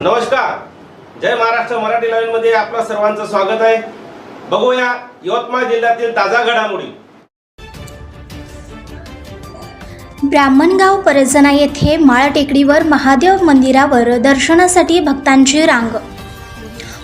नमस्कार. जय महाराष्ट्र मराठी लाईन मध्ये आपलं सर्वांचं स्वागत आहे. बघूया यवतमाळ जिल्ह्यातील ताजा घडामोडी. ब्राह्मणगाव परजना येथे माळ टेकडीवर महादेव मंदिरावर दर्शनासाठी भक्तांची रांग.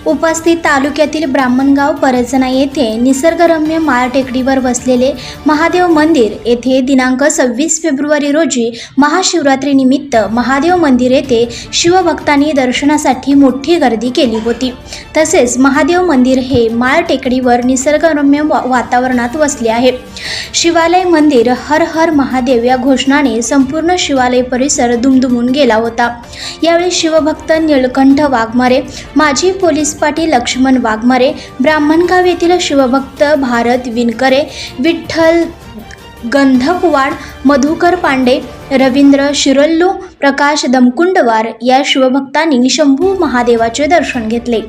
उपस्थित तालुक्यातील ब्राह्मणगाव परजना येथे निसर्गरम्य माळ टेकडीवर वसलेले महादेव मंदिर येथे दिनांक सव्वीस फेब्रुवारी रोजी महाशिवरात्रीनिमित्त महादेव मंदिर येथे शिवभक्तांनी दर्शनासाठी मोठी गर्दी केली होती. तसेच महादेव मंदिर हे माळ टेकडीवर निसर्गरम्य वा- वातावरणात वसले आहे. शिवालय मंदिर हर हर महादेव या घोषणाने संपूर्ण शिवालय परिसर दुमदुमून गेला होता. यावेळी शिवभक्त निळकंठ वाघमारे माजी पोलीस पाटील लक्ष्मण वाघमारे ब्राह्मणगाव येथील शिवभक्त भारत विनकरे विठ्ठल गंधकवाड मधुकर पांडे रवींद्र शिरल्लू प्रकाश दमकुंडवार या शिवभक्तांनी शंभू महादेवाचे दर्शन घेतले.